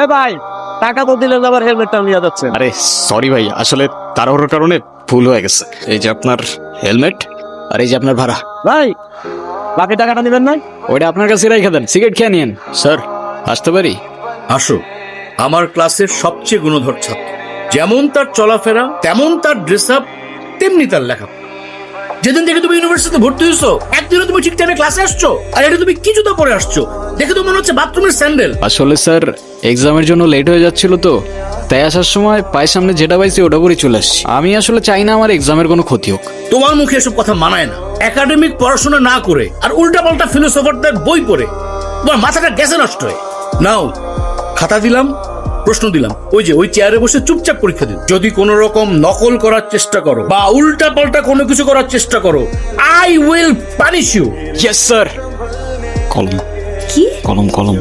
এ ভাই টাকা তো দিলেন আবার হেলমেটটা নিয়ে যাচ্ছে আরে সরি ভাই আসলে তাড়াহুড়োর কারণে ভুল হয়ে গেছে। এই যে আপনার হেলমেট আর এই যে আপনার ভাড়া। ভাই বাকি টাকাটা নেবেন না ওইটা আপনার কাছে রেখে দেন সিগারেট খেয়ে নিন স্যার আসতে পারি? আসো। আমার ক্লাসের সবচেয়ে গুণধর ছাত্র। যেমন তার চলাফেরা তেমন তার ড্রেস আপ তেমনি তার লেখাপড়া। যেদিন থেকে তুমি ইউনিভার্সিটিতে ভর্তি হয়েছো একদিনও তুমি ঠিক টাইমে ক্লাসে আসছো? আর এটা তুমি কি জুতা পরে আসছো? দেখে তো মনে হচ্ছে বাথরুমের স্যান্ডেল আসলে স্যার এক্সামের জন্য লেট হয়ে যাচ্ছিল তো। তাই আসার সময় পায়ের সামনে যেটা পাইছি ওটা পরে চলে আসছি। আমি আসলে চাই না আমার এক্সামের কোনো ক্ষতি হোক। তোমার মুখে এসব কথা মানায় না। একাডেমিক পড়াশোনা না করে আর উল্টা উল্টাপাল্টা ফিলোসফারদের বই পড়ে। তোমার মাথাটা গেছে নষ্ট হয়ে। নাও খাতা দিলাম প্রশ্ন দিলাম। ওই যে ওই চেয়ারে বসে চুপচাপ পরীক্ষা দিন। যদি কোনো রকম নকল করার চেষ্টা করো বা উল্টা পাল্টা কোনো কিছু করার চেষ্টা করো I will punish you yes sir কলম। কি? কলম কলম।